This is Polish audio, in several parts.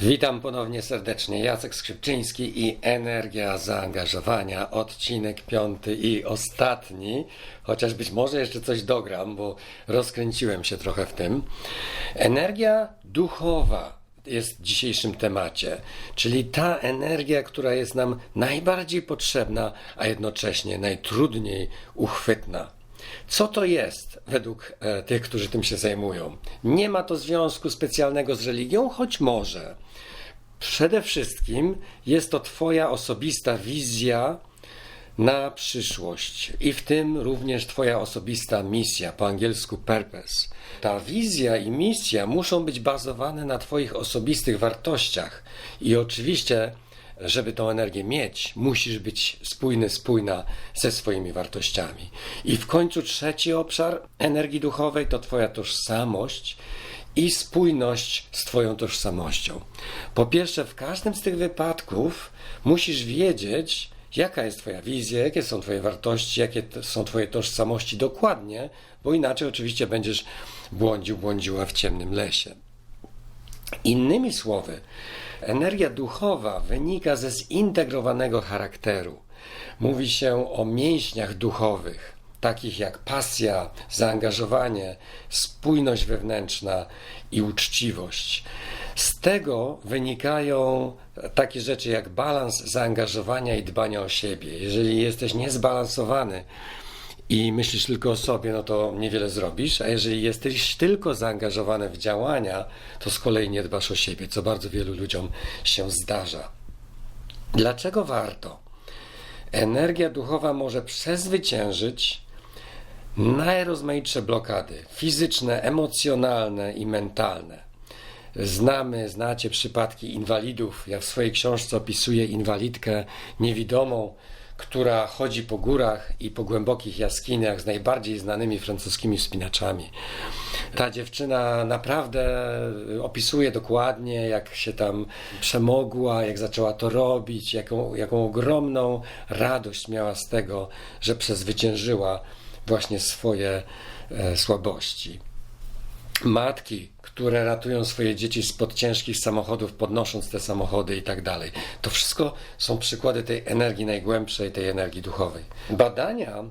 Witam ponownie serdecznie. Jacek Skrzypczyński i Energia Zaangażowania, odcinek piąty i ostatni, chociaż być może jeszcze coś dogram, bo rozkręciłem się trochę w tym. Energia duchowa jest w dzisiejszym temacie, czyli ta energia, która jest nam najbardziej potrzebna, a jednocześnie najtrudniej uchwytna. Co to jest według e, tych, którzy tym się zajmują? Nie ma to związku specjalnego z religią, choć może. Przede wszystkim jest to Twoja osobista wizja na przyszłość i w tym również Twoja osobista misja, po angielsku purpose. Ta wizja i misja muszą być bazowane na Twoich osobistych wartościach i oczywiście żeby tą energię mieć, musisz być spójny, spójna ze swoimi wartościami. I w końcu trzeci obszar energii duchowej to Twoja tożsamość i spójność z Twoją tożsamością. Po pierwsze, w każdym z tych wypadków musisz wiedzieć, jaka jest Twoja wizja, jakie są Twoje wartości, jakie są Twoje tożsamości dokładnie, bo inaczej oczywiście będziesz błądził, błądziła w ciemnym lesie. Innymi słowy, energia duchowa wynika ze zintegrowanego charakteru. Mówi się o mięśniach duchowych, takich jak pasja, zaangażowanie, spójność wewnętrzna i uczciwość. Z tego wynikają takie rzeczy jak balans zaangażowania i dbania o siebie. Jeżeli jesteś niezbalansowany, i myślisz tylko o sobie, no to niewiele zrobisz, a jeżeli jesteś tylko zaangażowany w działania, to z kolei nie dbasz o siebie, co bardzo wielu ludziom się zdarza. Dlaczego warto? Energia duchowa może przezwyciężyć najrozmaitsze blokady fizyczne, emocjonalne i mentalne. Znamy, znacie przypadki inwalidów. Ja w swojej książce opisuję inwalidkę niewidomą, która chodzi po górach i po głębokich jaskiniach z najbardziej znanymi francuskimi wspinaczami. Ta dziewczyna naprawdę opisuje dokładnie, jak się tam przemogła, jak zaczęła to robić, jaką, jaką ogromną radość miała z tego, że przezwyciężyła właśnie swoje e, słabości. Matki, które ratują swoje dzieci spod ciężkich samochodów, podnosząc te samochody i tak dalej. To wszystko są przykłady tej energii najgłębszej, tej energii duchowej. Badania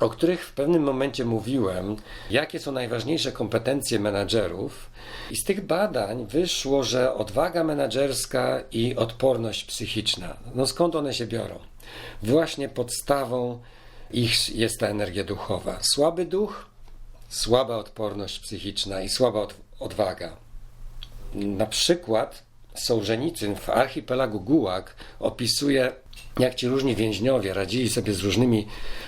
o których w pewnym momencie mówiłem, jakie są najważniejsze kompetencje menadżerów, i z tych badań wyszło, że odwaga menadżerska i odporność psychiczna. No skąd one się biorą? Właśnie podstawą ich jest ta energia duchowa. Słaby duch słaba odporność psychiczna i słaba odwaga. Na przykład Sołżenicyn w archipelagu Gułag opisuje, jak ci różni więźniowie radzili sobie z różnymi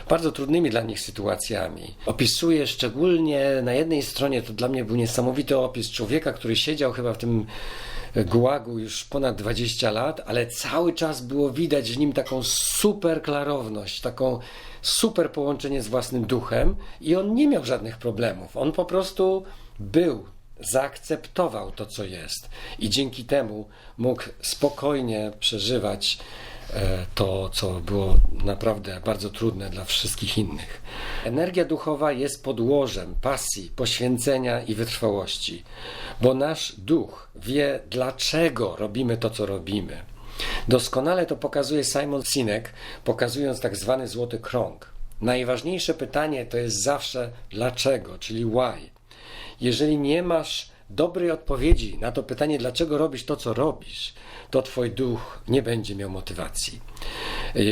bardzo trudnymi dla nich sytuacjami. Opisuje szczególnie na jednej stronie, to dla mnie był niesamowity opis człowieka, który siedział chyba w tym gułagu już ponad 20 lat, ale cały czas było widać w nim taką super klarowność, taką super połączenie z własnym duchem i on nie miał żadnych problemów. On po prostu był, zaakceptował to, co jest i dzięki temu mógł spokojnie przeżywać e, to, co było naprawdę bardzo trudne dla wszystkich innych. Energia duchowa jest podłożem pasji, poświęcenia i wytrwałości, bo nasz duch wie, dlaczego robimy to, co robimy. Doskonale to pokazuje Simon Sinek, pokazując tak zwany złoty krąg. Najważniejsze pytanie to jest zawsze dlaczego, czyli why. Jeżeli nie masz dobrej odpowiedzi na to pytanie, dlaczego robisz to, co robisz, to twój duch nie będzie miał motywacji.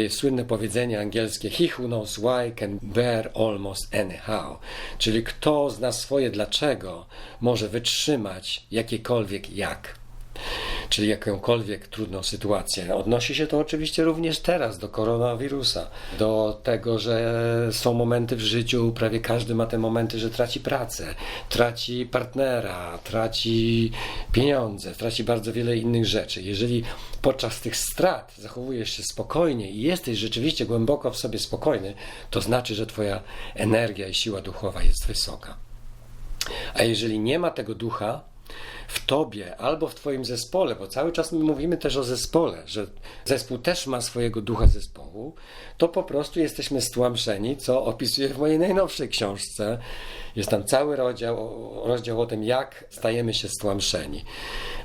Słynne powiedzenie angielskie He who knows why can bear almost anyhow. Czyli kto zna swoje dlaczego, może wytrzymać jakiekolwiek jak czyli jakąkolwiek trudną sytuację. Odnosi się to oczywiście również teraz do koronawirusa, do tego, że są momenty w życiu, prawie każdy ma te momenty, że traci pracę, traci partnera, traci pieniądze, traci bardzo wiele innych rzeczy. Jeżeli podczas tych strat zachowujesz się spokojnie i jesteś rzeczywiście głęboko w sobie spokojny, to znaczy, że Twoja energia i siła duchowa jest wysoka. A jeżeli nie ma tego ducha, w tobie albo w twoim zespole, bo cały czas my mówimy też o zespole, że zespół też ma swojego ducha zespołu, to po prostu jesteśmy stłamszeni, co opisuję w mojej najnowszej książce. Jest tam cały rozdział, rozdział o tym, jak stajemy się stłamszeni,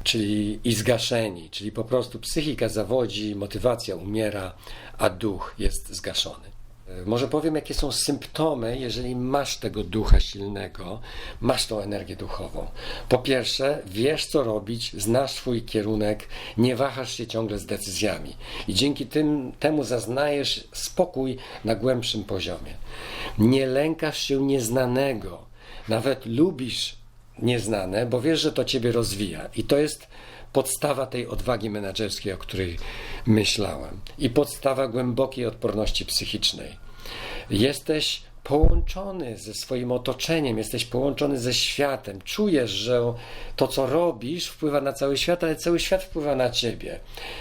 czyli i zgaszeni, czyli po prostu psychika zawodzi, motywacja umiera, a duch jest zgaszony. Może powiem, jakie są symptomy, jeżeli masz tego ducha silnego, masz tą energię duchową. Po pierwsze, wiesz co robić, znasz swój kierunek, nie wahasz się ciągle z decyzjami i dzięki tym, temu zaznajesz spokój na głębszym poziomie. Nie lękasz się nieznanego, nawet lubisz nieznane, bo wiesz, że to ciebie rozwija i to jest podstawa tej odwagi menedżerskiej, o której myślałem, i podstawa głębokiej odporności psychicznej. Jesteś połączony ze swoim otoczeniem, jesteś połączony ze światem. Czujesz, że to, co robisz, wpływa na cały świat, ale cały świat wpływa na ciebie.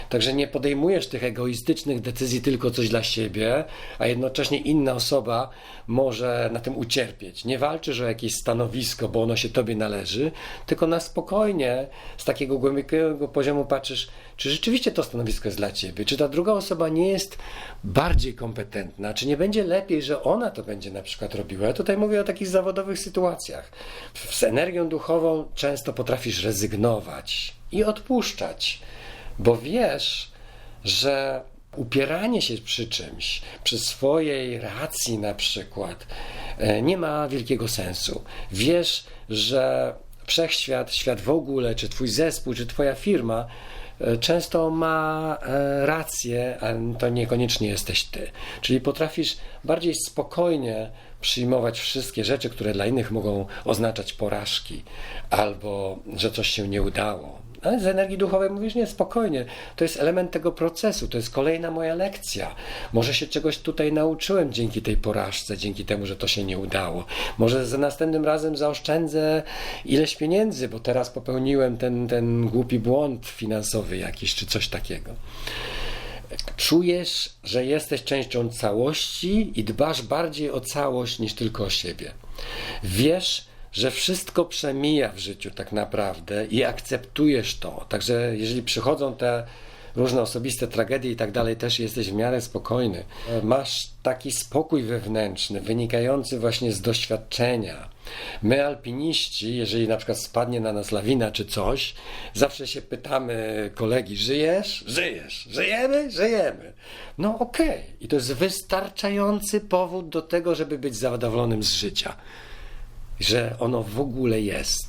Także nie podejmujesz tych egoistycznych decyzji tylko coś dla siebie, a jednocześnie inna osoba może na tym ucierpieć. Nie walczysz o jakieś stanowisko, bo ono się tobie należy, tylko na spokojnie, z takiego głębokiego poziomu patrzysz, czy rzeczywiście to stanowisko jest dla ciebie, czy ta druga osoba nie jest bardziej kompetentna, czy nie będzie lepiej, że ona to będzie na przykład robiła. Ja tutaj mówię o takich zawodowych sytuacjach. Z energią duchową często potrafisz rezygnować i odpuszczać, bo wiesz, że upieranie się przy czymś, przy swojej racji na przykład, e, nie ma wielkiego sensu. Wiesz, że wszechświat, świat w ogóle, czy twój zespół, czy twoja firma często ma e, rację, a to niekoniecznie jesteś ty. Czyli potrafisz bardziej spokojnie przyjmować wszystkie rzeczy, które dla innych mogą oznaczać porażki albo że coś się nie udało. Ale z energii duchowej mówisz, nie, spokojnie, to jest element tego procesu, to jest kolejna moja lekcja. Może się czegoś tutaj nauczyłem dzięki tej porażce, dzięki temu, że to się nie udało. Może za następnym razem zaoszczędzę ileś pieniędzy, bo teraz popełniłem ten, ten głupi błąd finansowy jakiś, czy coś takiego. Czujesz, że jesteś częścią całości i dbasz bardziej o całość niż tylko o siebie. Wiesz, że wszystko przemija w życiu tak naprawdę i akceptujesz to. Także jeżeli przychodzą te różne osobiste tragedie i tak dalej, też jesteś w miarę spokojny. Masz taki spokój wewnętrzny, wynikający właśnie z doświadczenia. My, alpiniści, jeżeli na przykład spadnie na nas lawina czy coś, zawsze się pytamy kolegi: Żyjesz? Żyjesz? Żyjemy? Żyjemy. No okej. Okay. I to jest wystarczający powód do tego, żeby być zadowolonym z życia że ono w ogóle jest.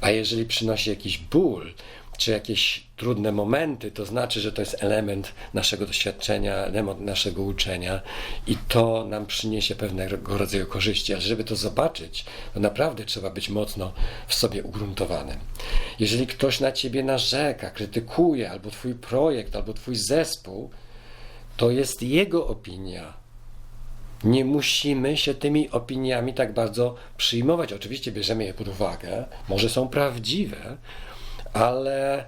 A jeżeli przynosi jakiś ból, czy jakieś trudne momenty, to znaczy, że to jest element naszego doświadczenia, element naszego uczenia i to nam przyniesie pewnego rodzaju korzyści. A żeby to zobaczyć, to naprawdę trzeba być mocno w sobie ugruntowanym. Jeżeli ktoś na ciebie narzeka, krytykuje albo twój projekt, albo twój zespół, to jest jego opinia, nie musimy się tymi opiniami tak bardzo przyjmować. Oczywiście bierzemy je pod uwagę, może są prawdziwe, ale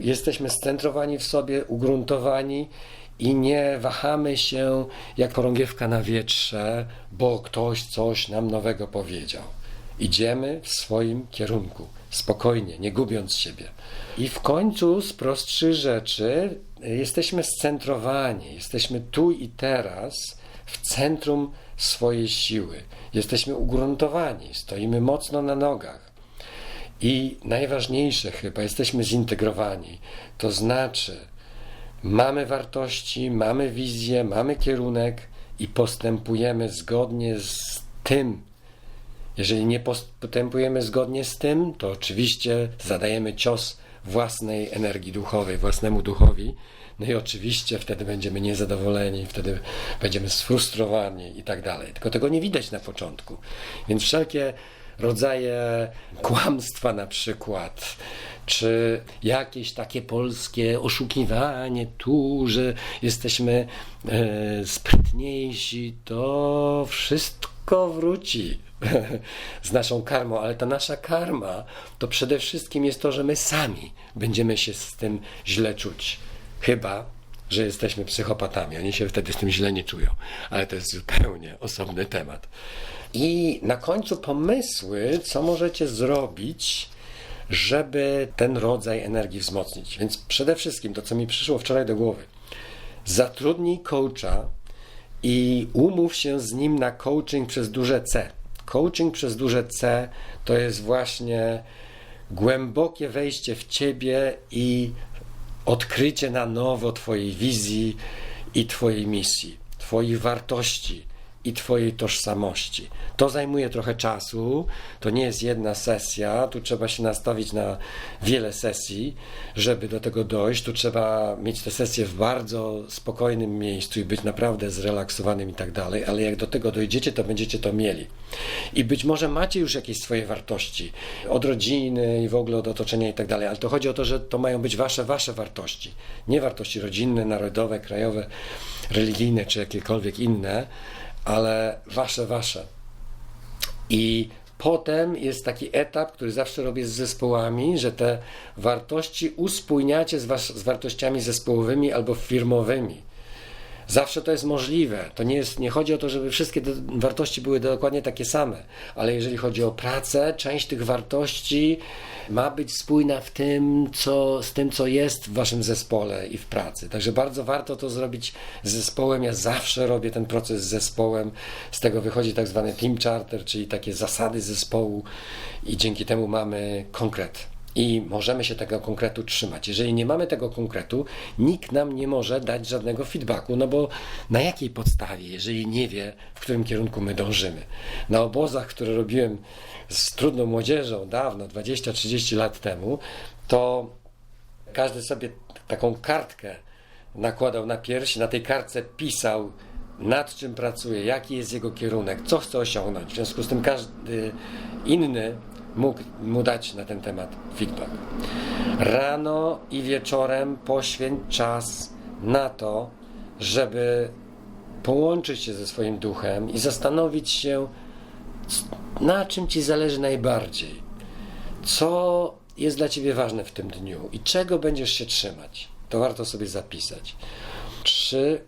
jesteśmy scentrowani w sobie, ugruntowani i nie wahamy się jak chorągiewka na wietrze, bo ktoś coś nam nowego powiedział. Idziemy w swoim kierunku, spokojnie, nie gubiąc siebie. I w końcu z prostszych rzeczy jesteśmy scentrowani, jesteśmy tu i teraz w centrum swojej siły. Jesteśmy ugruntowani, stoimy mocno na nogach. I najważniejsze chyba, jesteśmy zintegrowani. To znaczy, mamy wartości, mamy wizję, mamy kierunek i postępujemy zgodnie z tym. Jeżeli nie postępujemy zgodnie z tym, to oczywiście zadajemy cios własnej energii duchowej, własnemu duchowi, no i oczywiście wtedy będziemy niezadowoleni, wtedy będziemy sfrustrowani i tak dalej. Tylko tego nie widać na początku. Więc wszelkie rodzaje kłamstwa na przykład, czy jakieś takie polskie oszukiwanie tu, że jesteśmy e, sprytniejsi, to wszystko wróci z naszą karmą, ale ta nasza karma to przede wszystkim jest to, że my sami będziemy się z tym źle czuć. Chyba, że jesteśmy psychopatami. Oni się wtedy z tym źle nie czują, ale to jest zupełnie osobny temat. I na końcu pomysły, co możecie zrobić, żeby ten rodzaj energii wzmocnić. Więc przede wszystkim to, co mi przyszło wczoraj do głowy, zatrudnij coacha i umów się z nim na coaching przez duże C. Coaching przez duże C to jest właśnie głębokie wejście w ciebie i odkrycie na nowo Twojej wizji i Twojej misji, Twoich wartości i Twojej tożsamości. To zajmuje trochę czasu, to nie jest jedna sesja, tu trzeba się nastawić na wiele sesji, żeby do tego dojść. Tu trzeba mieć te sesje w bardzo spokojnym miejscu i być naprawdę zrelaksowanym i tak dalej, ale jak do tego dojdziecie, to będziecie to mieli. I być może macie już jakieś swoje wartości od rodziny i w ogóle od otoczenia i tak dalej, ale to chodzi o to, że to mają być wasze, wasze wartości. Nie wartości rodzinne, narodowe, krajowe, religijne czy jakiekolwiek inne, ale wasze, wasze. I potem jest taki etap, który zawsze robię z zespołami, że te wartości uspójniacie z, was, z wartościami zespołowymi albo firmowymi. Zawsze to jest możliwe. To nie, jest, nie chodzi o to, żeby wszystkie wartości były dokładnie takie same, ale jeżeli chodzi o pracę, część tych wartości ma być spójna w tym, co, z tym, co jest w waszym zespole i w pracy. Także bardzo warto to zrobić z zespołem. Ja zawsze robię ten proces z zespołem. Z tego wychodzi tak zwany team charter, czyli takie zasady zespołu i dzięki temu mamy konkret i możemy się tego konkretu trzymać. Jeżeli nie mamy tego konkretu, nikt nam nie może dać żadnego feedbacku, no bo na jakiej podstawie, jeżeli nie wie, w którym kierunku my dążymy. Na obozach, które robiłem z trudną młodzieżą dawno, 20-30 lat temu, to każdy sobie taką kartkę nakładał na pierś, na tej kartce pisał, nad czym pracuje, jaki jest jego kierunek, co chce osiągnąć. W związku z tym każdy inny mógł mu dać na ten temat feedback. Rano i wieczorem poświęć czas na to, żeby połączyć się ze swoim duchem i zastanowić się, na czym ci zależy najbardziej. Co jest dla ciebie ważne w tym dniu i czego będziesz się trzymać. To warto sobie zapisać. Trzy.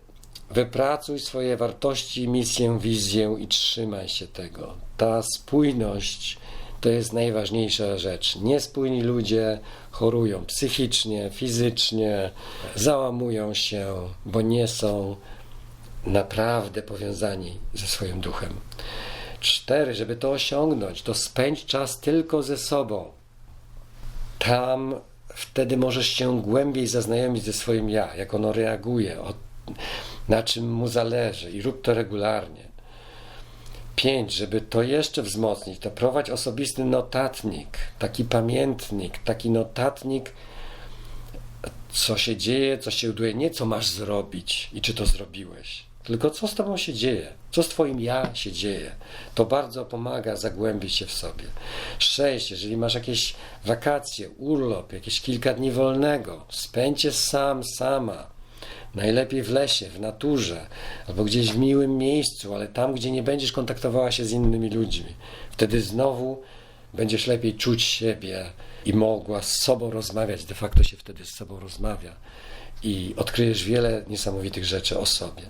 Wypracuj swoje wartości, misję, wizję i trzymaj się tego. Ta spójność to jest najważniejsza rzecz. Niespójni ludzie chorują psychicznie, fizycznie, załamują się, bo nie są naprawdę powiązani ze swoim duchem. Cztery, żeby to osiągnąć, to spędź czas tylko ze sobą. Tam wtedy możesz się głębiej zaznajomić ze swoim ja, jak ono reaguje, na czym mu zależy i rób to regularnie. 5, żeby to jeszcze wzmocnić, to prowadź osobisty notatnik, taki pamiętnik, taki notatnik, co się dzieje, co się uduje, nie co masz zrobić i czy to zrobiłeś, tylko co z tobą się dzieje, co z twoim ja się dzieje. To bardzo pomaga zagłębić się w sobie. 6, jeżeli masz jakieś wakacje, urlop, jakieś kilka dni wolnego, spędź je sam, sama Najlepiej w lesie, w naturze, albo gdzieś w miłym miejscu, ale tam, gdzie nie będziesz kontaktowała się z innymi ludźmi. Wtedy znowu będziesz lepiej czuć siebie i mogła z sobą rozmawiać. De facto się wtedy z sobą rozmawia i odkryjesz wiele niesamowitych rzeczy o sobie.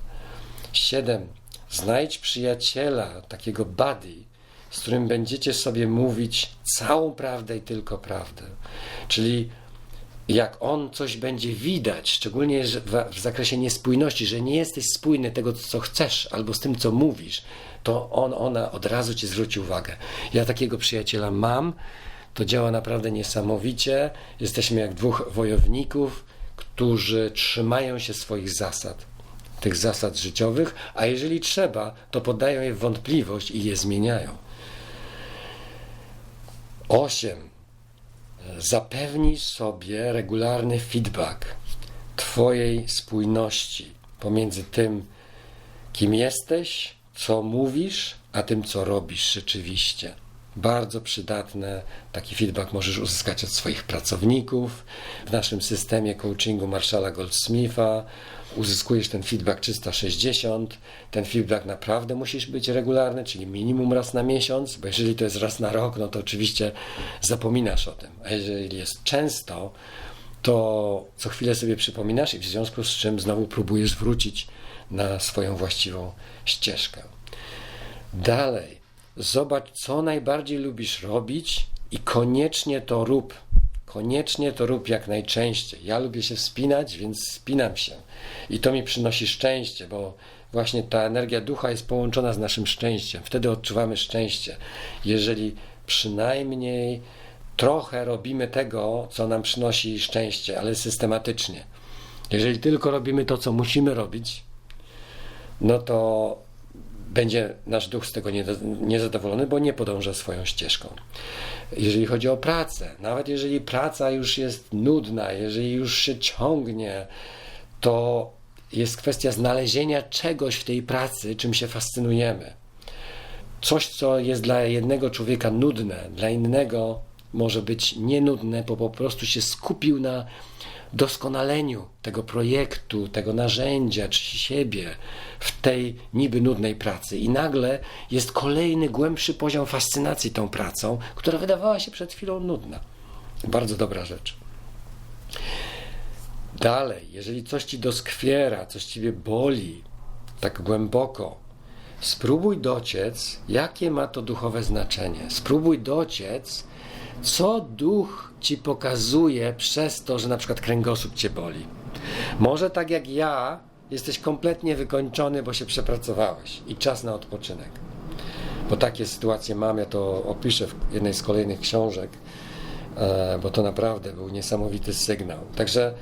Siedem. Znajdź przyjaciela, takiego buddy, z którym będziecie sobie mówić całą prawdę i tylko prawdę. Czyli jak on coś będzie widać, szczególnie w, zakresie niespójności, że nie jesteś spójny tego, co chcesz, albo z tym, co mówisz, to on, ona od razu ci zwróci uwagę. Ja takiego przyjaciela mam, to działa naprawdę niesamowicie. Jesteśmy jak dwóch wojowników, którzy trzymają się swoich zasad, tych zasad życiowych, a jeżeli trzeba, to podają je w wątpliwość i je zmieniają. Osiem zapewnij sobie regularny feedback Twojej spójności pomiędzy tym, kim jesteś, co mówisz, a tym, co robisz rzeczywiście. Bardzo przydatne. Taki feedback możesz uzyskać od swoich pracowników. W naszym systemie coachingu Marszala Goldsmitha uzyskujesz ten feedback 360. Ten feedback naprawdę musisz być regularny, czyli minimum raz na miesiąc, bo jeżeli to jest raz na rok, no to oczywiście zapominasz o tym. A jeżeli jest często, to co chwilę sobie przypominasz i w związku z czym znowu próbujesz wrócić na swoją właściwą ścieżkę. Dalej, zobacz, co najbardziej lubisz robić I koniecznie to rób. Koniecznie to rób jak najczęściej. Ja lubię się wspinać, więc spinam się. I to mi przynosi szczęście, bo właśnie ta energia ducha jest połączona z naszym szczęściem. Wtedy odczuwamy szczęście. Jeżeli przynajmniej trochę robimy tego, co nam przynosi szczęście, ale systematycznie. Jeżeli tylko robimy to, co musimy robić, no to będzie nasz duch z tego niezadowolony, bo nie podąża swoją ścieżką. Jeżeli chodzi o pracę, nawet jeżeli praca już jest nudna, jeżeli już się ciągnie, to jest kwestia znalezienia czegoś w tej pracy, czym się fascynujemy. Coś, co jest dla jednego człowieka nudne, dla innego może być nienudne, bo po prostu się skupił na doskonaleniu tego projektu, tego narzędzia czy siebie w tej niby nudnej pracy. I nagle jest kolejny głębszy poziom fascynacji tą pracą, która wydawała się przed chwilą nudna. Bardzo dobra rzecz. Dalej, jeżeli coś ci doskwiera, coś ciebie boli tak głęboko, spróbuj dociec, jakie ma to duchowe znaczenie. Spróbuj dociec, co duch ci pokazuje przez to, że na przykład kręgosłup cię boli. Może tak jak ja, jesteś kompletnie wykończony, bo się przepracowałeś i czas na odpoczynek. Bo takie sytuacje mam, ja to opiszę w jednej z kolejnych książek, e, bo to naprawdę był niesamowity sygnał. Także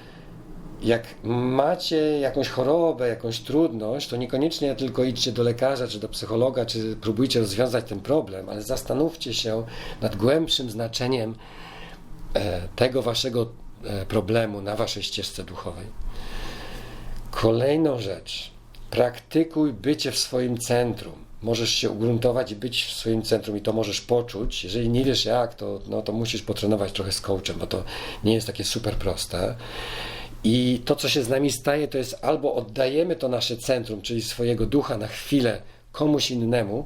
jak macie jakąś chorobę, jakąś trudność, to niekoniecznie tylko idźcie do lekarza czy do psychologa, czy próbujcie rozwiązać ten problem, ale zastanówcie się nad głębszym znaczeniem e, tego waszego e, problemu na waszej ścieżce duchowej. Kolejną rzecz. Praktykuj bycie w swoim centrum. Możesz się ugruntować i być w swoim centrum i to możesz poczuć. Jeżeli nie wiesz jak, to, no, to musisz potrenować trochę z coachem, bo to nie jest takie super proste. I to, co się z nami staje, to jest albo oddajemy to nasze centrum, czyli swojego ducha na chwilę komuś innemu,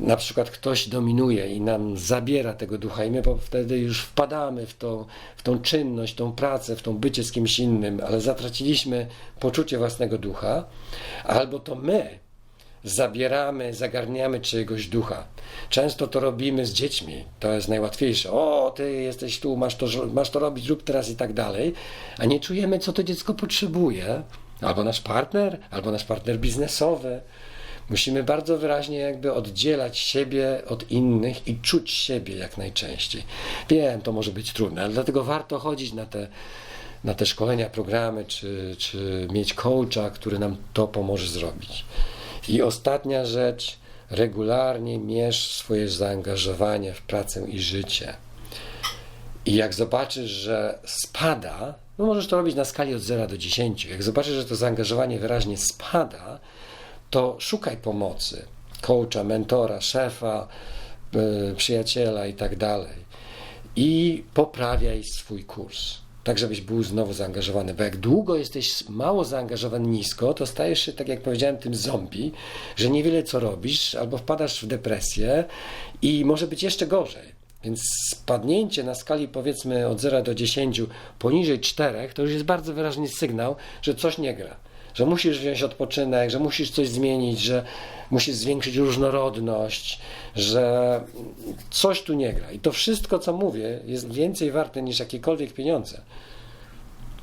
na przykład ktoś dominuje i nam zabiera tego ducha, i my wtedy już wpadamy w, to, w tą czynność, tą pracę, w tą bycie z kimś innym, ale zatraciliśmy poczucie własnego ducha, albo to my zabieramy, zagarniamy czyjegoś ducha. Często to robimy z dziećmi, to jest najłatwiejsze. O, ty jesteś tu, masz to, masz to robić, rób teraz i tak dalej, a nie czujemy, co to dziecko potrzebuje. Albo nasz partner, albo nasz partner biznesowy. Musimy bardzo wyraźnie jakby oddzielać siebie od innych i czuć siebie jak najczęściej. Wiem, to może być trudne, ale dlatego warto chodzić na te, na te szkolenia, programy, czy, czy mieć coacha, który nam to pomoże zrobić. I ostatnia rzecz, regularnie mierz swoje zaangażowanie w pracę i życie. I jak zobaczysz, że spada, no możesz to robić na skali od 0 do 10. Jak zobaczysz, że to zaangażowanie wyraźnie spada, to szukaj pomocy coacha, mentora, szefa, yy, przyjaciela i tak dalej. I poprawiaj swój kurs tak żebyś był znowu zaangażowany. Bo jak długo jesteś mało zaangażowany nisko, to stajesz się, tak jak powiedziałem, tym zombie, że niewiele co robisz, albo wpadasz w depresję i może być jeszcze gorzej. Więc spadnięcie na skali powiedzmy od 0 do 10 poniżej 4 to już jest bardzo wyraźny sygnał, że coś nie gra. Że musisz wziąć odpoczynek, że musisz coś zmienić, że musisz zwiększyć różnorodność, że coś tu nie gra. I to wszystko, co mówię, jest więcej warte niż jakiekolwiek pieniądze.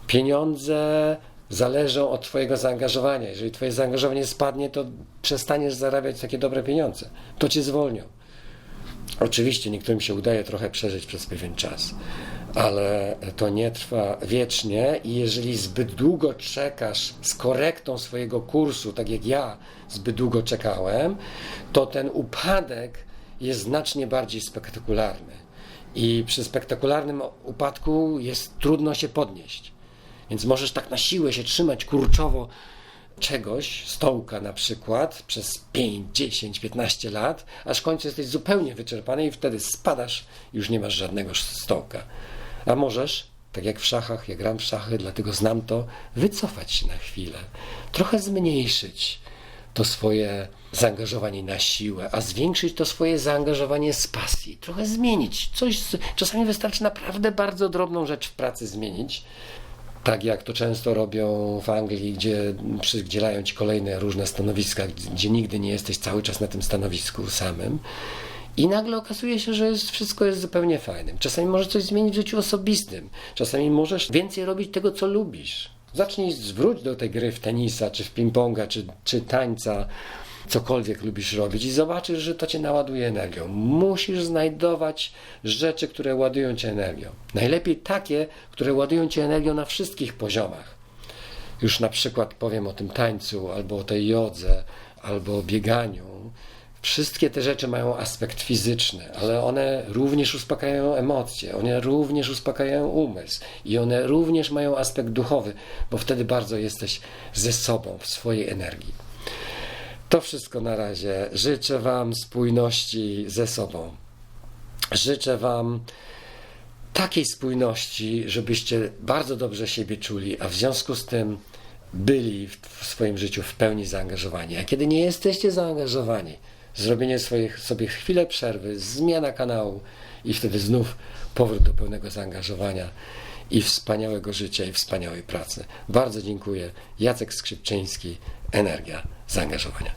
Pieniądze zależą od Twojego zaangażowania. Jeżeli Twoje zaangażowanie spadnie, to przestaniesz zarabiać takie dobre pieniądze. To Cię zwolnią. Oczywiście niektórym się udaje trochę przeżyć przez pewien czas, ale to nie trwa wiecznie i jeżeli zbyt długo czekasz z korektą swojego kursu, tak jak ja zbyt długo czekałem, to ten upadek jest znacznie bardziej spektakularny. I przy spektakularnym upadku jest trudno się podnieść. Więc możesz tak na siłę się trzymać kurczowo czegoś, stołka na przykład, przez 5, 10, 15 lat, aż w końcu jesteś zupełnie wyczerpany i wtedy spadasz już nie masz żadnego stołka. A możesz, tak jak w szachach, ja gram w szachy, dlatego znam to, wycofać się na chwilę, trochę zmniejszyć to swoje zaangażowanie na siłę, a zwiększyć to swoje zaangażowanie z pasji, trochę zmienić. Coś, czasami wystarczy naprawdę bardzo drobną rzecz w pracy zmienić, tak jak to często robią w Anglii, gdzie przydzielają ci kolejne różne stanowiska, gdzie nigdy nie jesteś cały czas na tym stanowisku samym. I nagle okazuje się, że jest, wszystko jest zupełnie fajnym. Czasami możesz coś zmienić w życiu osobistym. Czasami możesz więcej robić tego, co lubisz. Zacznij zwróć do tej gry w tenisa, czy w ping-ponga, czy, czy tańca, cokolwiek lubisz robić i zobaczysz, że to cię naładuje energią. Musisz znajdować rzeczy, które ładują cię energią. Najlepiej takie, które ładują cię energią na wszystkich poziomach. Już na przykład powiem o tym tańcu, albo o tej jodze, albo o bieganiu. Wszystkie te rzeczy mają aspekt fizyczny, ale one również uspokajają emocje, one również uspokajają umysł i one również mają aspekt duchowy, bo wtedy bardzo jesteś ze sobą, w swojej energii. To wszystko na razie. Życzę Wam spójności ze sobą. Życzę Wam takiej spójności, żebyście bardzo dobrze siebie czuli, a w związku z tym byli w, swoim życiu w pełni zaangażowani. A kiedy nie jesteście zaangażowani, zrobienie swoich, sobie chwilę przerwy, zmiana kanału i wtedy znów powrót do pełnego zaangażowania i wspaniałego życia i wspaniałej pracy. Bardzo dziękuję. Jacek Skrzypczyński, Energia Zaangażowania.